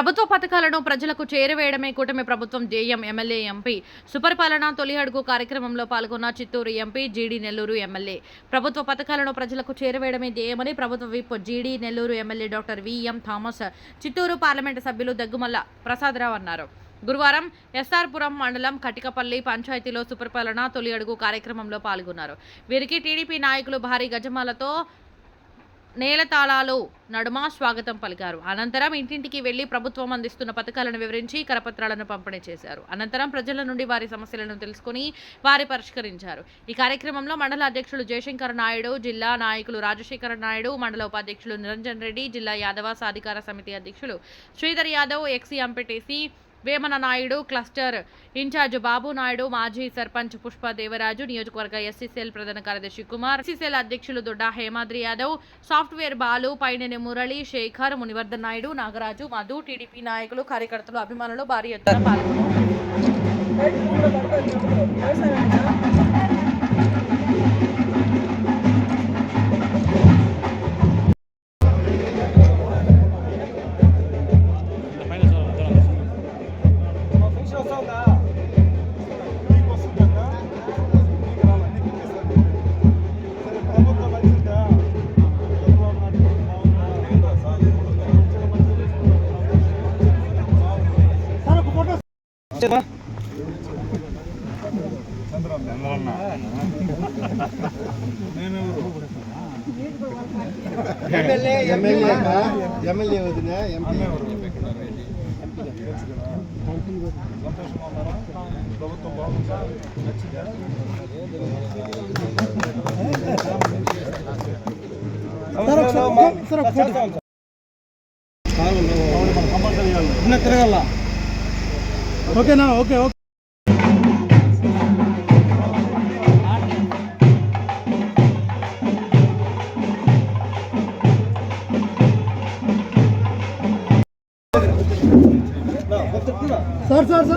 ప్రభుత్వ పథకాలను ప్రజలకు చేరవేయడమే కూటమి ప్రభుత్వం జేఎం ఎమ్మెల్యే ఎంపీ సుపరిపాలన తొలి అడుగు కార్యక్రమంలో పాల్గొన్న Chittoor MP GD Nellore MLA. ప్రభుత్వ పథకాలను ప్రజలకు చేరవేయడమే జేయమని ప్రభుత్వ whip GD Nellore MLA doctor VM Thomas Chittoor parliament సభ్యులు దగ్గుమల్ల ప్రసాదరావు అన్నారు. గురువారం ఎస్ఆర్పురం మండలం కటికపల్లి పంచాయతీలో సుపరిపాలన తొలి అడుగు కార్యక్రమంలో పాల్గొన్నారు. వీరికి టీడీపీ నాయకులు భారీ గజమాలతో నేలతాళాలు నడుమ స్వాగతం పలికారు. అనంతరం ఇంటింటికి వెళ్ళి ప్రభుత్వం అందిస్తున్న పథకాలను వివరించి కరపత్రాలను పంపిణీ చేశారు. అనంతరం ప్రజల నుండి వారి సమస్యలను తెలుసుకుని వారి పరిష్కరించారు. ఈ కార్యక్రమంలో మండల అధ్యక్షులు జయశంకర్ నాయుడు జిల్లా నాయకులు రాజశేఖర నాయుడు మండల ఉపాధ్యక్షులు నిరంజన్ రెడ్డి జిల్లా యాదవ సాధికార సమితి అధ్యక్షులు Sridhar Yadav ex MPTC Vemana Naidu cluster in-charge Babu Naidu మాజీ సర్పంచ్ పుష్ప దేవరాజు నియోజకవర్గ ఎస్సీసీఎల్ ప్రధాన కార్యదర్శి Kumar S C C L అధ్యక్షులు దొడ్డా హేమాద్రి యాదవ్ సాఫ్ట్వేర్ బాలు పైనని మురళి శేఖర్ మునివర్ధన్ నాయుడు నాగరాజు మధు టీడీపీ నాయకులు కార్యకర్తలు అభిమానులు భారీ ఎత్తున పాల్గొన్నారు. ఎమ్మెల్యే వదిన ఎంపీ ప్రభుత్వం బాగుందా నచ్చిందా తిరగల ఓకేనా okay okay sir sir sir